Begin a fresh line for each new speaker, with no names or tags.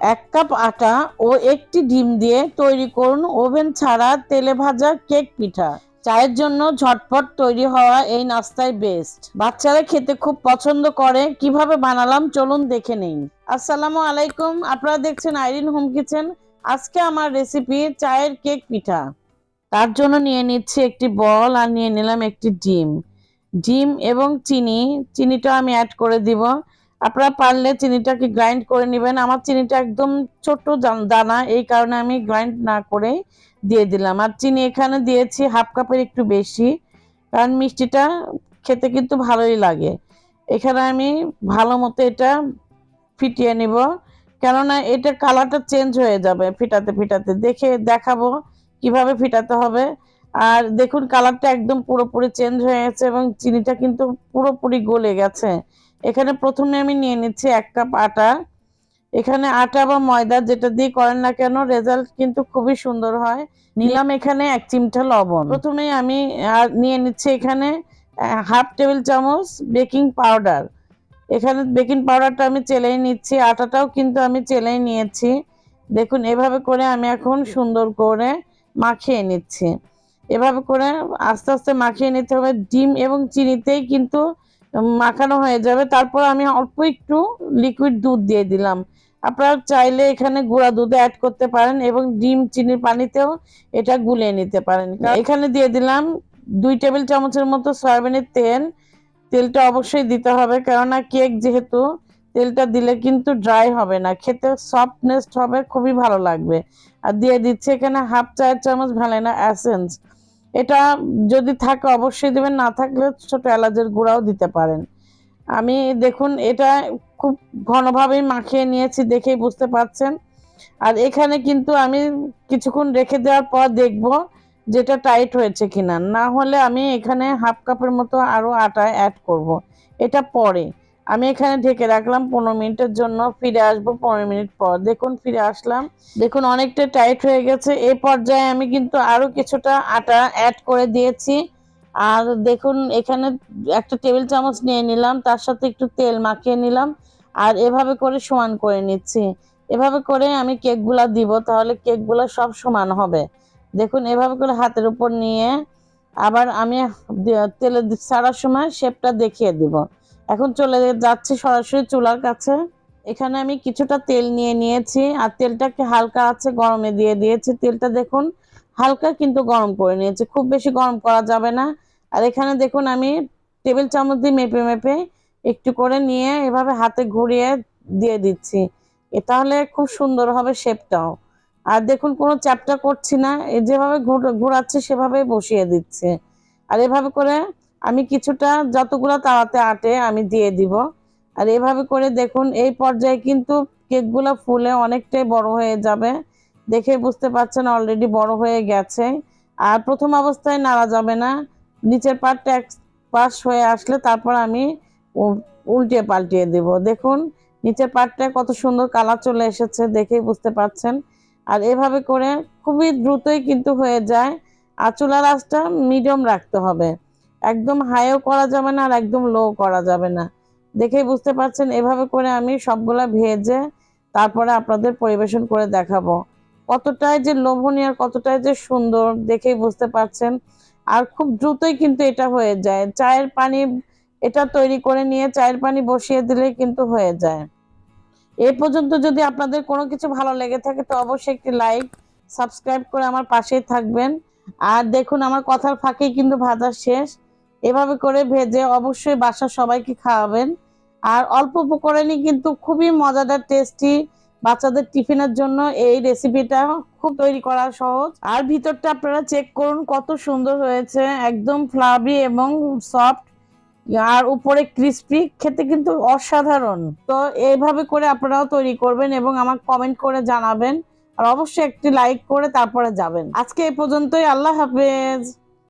এক কাপ আটা ও একটি ডিম দিয়ে তৈরি করুন। ওভেন ছাড়া তেলে ভাজা কেক পিঠা। চায়ের জন্য ঝটপট তৈরি হওয়া এই নাস্তায় বেস্ট বাচ্চারা খেতে খুব পছন্দ করে। কীভাবে বানালাম চলুন দেখে নেই আসসালামু আলাইকুম। আপনারা দেখছেন আইরিন হোম কিচেন। আজকে আমার রেসিপি চায়ের কেক পিঠা। তার জন্য নিয়ে নিচ্ছি একটি বল আর নিয়ে নিলাম একটি ডিম। ডিম এবং চিনি। চিনিটা আমি অ্যাড করে দিব। আপনারা পারলে চিনিটাকে গ্রাইন্ড করে নেবেন। আমার চিনিটা একদম ছোট দানা, এই কারণে আমি গ্রাইন্ড না করে দিয়ে দিলাম। আর চিনি এখানে দিয়েছি হাফ কাপের একটু বেশি, কারণ মিষ্টিটা খেতে কিন্তু ভালোই লাগে। এখানে আমি ভালো মতো এটা ফিটিয়ে নিব, কেননা এটা কালারটা চেঞ্জ হয়ে যাবে ফিটাতে ফিটাতে। দেখে দেখাবো কীভাবে ফিটাতে হবে। আর দেখুন কালারটা একদম পুরোপুরি চেঞ্জ হয়ে গেছে এবং চিনিটা কিন্তু পুরোপুরি গলে গেছে। এখানে প্রথমে আমি নিয়ে নিচ্ছি এক কাপ আটা। এখানে আটা বা ময়দা যেটা দিয়ে করেন না কেন রেজাল্ট কিন্তু খুবই সুন্দর হয়। নিলাম এখানে এক চিমটা লবণ। প্রথমে আমি নিয়ে নিচ্ছি এখানে হাফ টেবিল চামচ বেকিং পাউডার। এখানে বেকিং পাউডারটা আমি চেলেই নিচ্ছি, আটাটাও কিন্তু আমি চেলেই নিয়েছি। দেখুন, এভাবে করে আমি এখন সুন্দর করে মাখিয়ে নিচ্ছি। এভাবে করে আস্তে আস্তে মাখিয়ে নিতে হবে। ডিম এবং চিনিতেই কিন্তু মাখানো হয়ে যাবে। তারপর আমি অল্প একটু লিকুইড দুধ দিয়ে দিলাম। আপনারা চাইলে এখানে গুঁড়া দুধ অ্যাড করতে পারেন এবং ডিম, চিনির পানিতেও এটা গুলিয়ে নিতে পারেন। এখানে দিয়ে দিলাম দুই টেবিল চামচের মতো সয়াবিনের তেল। তেলটা অবশ্যই দিতে হবে, কেননা কেক যেহেতু তেলটা দিলে কিন্তু ড্রাই হবে না। খেতে সফটনেস হবে, খুবই ভালো লাগবে। আর দিয়ে দিচ্ছে এখানে হাফ চায়ের চামচ ভ্যালেনা অ্যাসেন্স এটা যদি থাকে অবশ্যই দেবেন, না থাকলে ছোট এলাচের গুঁড়াও দিতে পারেন। আমি দেখুন, এটা খুব ঘনভাবেই মাখিয়ে নিয়েছি দেখেই বুঝতে পারছেন আর এখানে কিন্তু আমি কিছুক্ষণ রেখে দেওয়ার পর দেখব যেটা টাইট হয়েছে কিনা। না হলে আমি এখানে হাফ কাপের মতো আরও আটা অ্যাড করব। এটা পরে। আমি এখানে ঢেকে রাখলাম পনেরো মিনিটের জন্য। ফিরে আসব পনেরো মিনিট পর। দেখুন, ফিরে আসলাম। দেখুন, অনেকটা টাইট হয়ে গেছে। এই পর্যায়ে আমি কিন্তু আরও কিছুটা আটা অ্যাড করে দিয়েছি। আর দেখুন, এখানে একটা টেবিল চামচ নিয়ে নিলাম। তার সাথে একটু তেল মাখিয়ে নিলাম। আর এভাবে করে সমান করে নিচ্ছি। এভাবে করে আমি কেকগুলা দিব, তাহলে কেকগুলো সব সমান হবে। দেখুন, এভাবে করে হাতের উপর নিয়ে আবার আমি তেলে ছাড়ার সময় শেপটা দেখিয়ে দিব। এখন চলে যাচ্ছি সরাসরি চুলার কাছে। এখানে আমি কিছুটা তেল নিয়ে নিয়েছি, আর তেলটাকে হালকা আছে গরমে দিয়ে দিয়েছি। তেলটা দেখুন, হালকা কিন্তু গরম করে নিয়েছি, খুব বেশি গরম করা যাবে না। আর এখানে দেখুন, আমি টেবিল চামচ দিয়ে মেপে মেপে একটু করে নিয়ে এভাবে হাতে ঘুরিয়ে দিয়ে দিচ্ছি। এ তাহলে খুব সুন্দর হবে শেপটাও। আর দেখুন, কোনো চ্যাপটা করছি না যেভাবে ঘুর- ঘোরাচ্ছি সেভাবেই বসিয়ে দিচ্ছে। আর এভাবে করে আমি কিছুটা যতগুলো তাওয়াতে আটে আমি দিয়ে দিব। আর এভাবে করে দেখুন, এই পর্যায়ে কিন্তু কেকগুলো ফুলে অনেকটাই বড় হয়ে যাবে। দেখে বুঝতে পারছেন অলরেডি বড় হয়ে গেছে। আর প্রথম অবস্থায় নাড়া যাবে না। নিচের পাটটা এক পাশ হয়ে আসলে তারপর আমি উ- উল্টিয়ে পাল্টিয়ে দেব। দেখুন, নিচের পাটটা কত সুন্দর কালার চলে এসেছে দেখেই বুঝতে পারছেন। আর এভাবে করে খুবই দ্রুতই কিন্তু হয়ে যায়। আর চুলার আঁচটা মিডিয়াম রাখতে হবে। একদম হাইও করা যাবে না আর একদম লো করা যাবে না। দেখেই বুঝতে পারছেন? এভাবে করে আমি সবগুলা ভেজে তারপরে আপনাদের পরিবেশন করে দেখাবো। কতটাই যে লোভনীয় আর কতটাই যে সুন্দর দেখেই বুঝতে পারছেন? আর খুব দ্রুতই কিন্তু এটা হয়ে যায়। চায়ের পানি এটা তৈরি করে নিয়ে চায়ের পানি বসিয়ে দিলে কিন্তু হয়ে যায়। এ পর্যন্ত যদি আপনাদের কোনো কিছু ভালো লেগে থাকে তো অবশ্যই একটি লাইক সাবস্ক্রাইব করে আমার পাশেই থাকবেন। আর দেখুন, আমার কথার ফাঁকেই কিন্তু ভাজা শেষ। এভাবে করে ভেজে অবশ্যই বাসার সবাইকে খাওয়াবেন। আর অল্প উপকরণই কিন্তু খুবই মজাদার টেস্টি বাচ্চাদের টিফিনের জন্য এই রেসিপিটা খুব তৈরি করা সহজ। আর ভিতরটা আপনারা চেক করুন, কত সুন্দর হয়েছে, একদম ফ্লাবি এবং সফট আর উপরে ক্রিস্পি খেতে কিন্তু অসাধারণ। তো এইভাবে করে আপনারাও তৈরি করবেন এবং আমাকে কমেন্ট করে জানাবেন। আর অবশ্যই একটি লাইক করে তারপরে যাবেন। আজকে এই পর্যন্তই, আল্লাহ হাফেজ।